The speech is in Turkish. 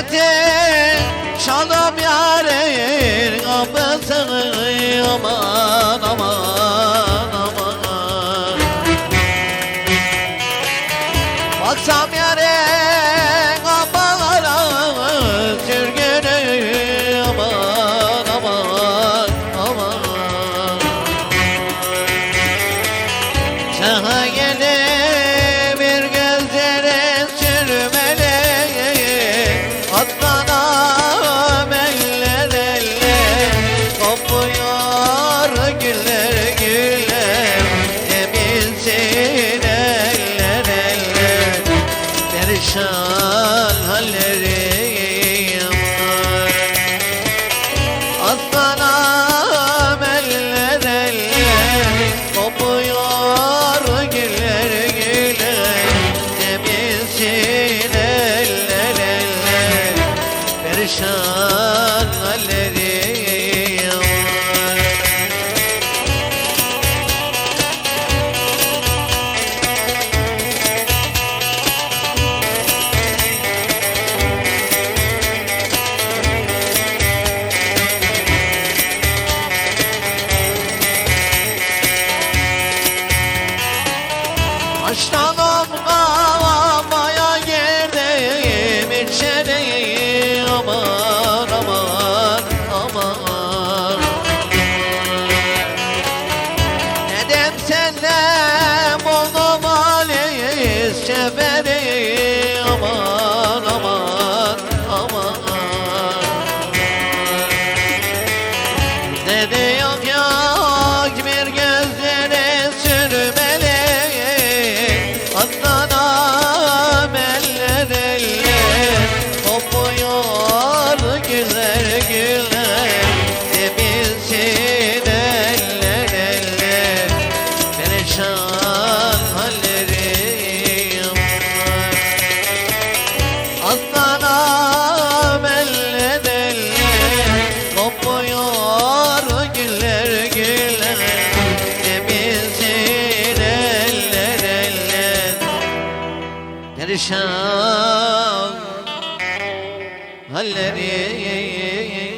ateş alam yareyin Kapısını. Aman aman aman. Baksam şereyi aman aman aman. Nedem senle oldum aleyiz severim? perişan halleri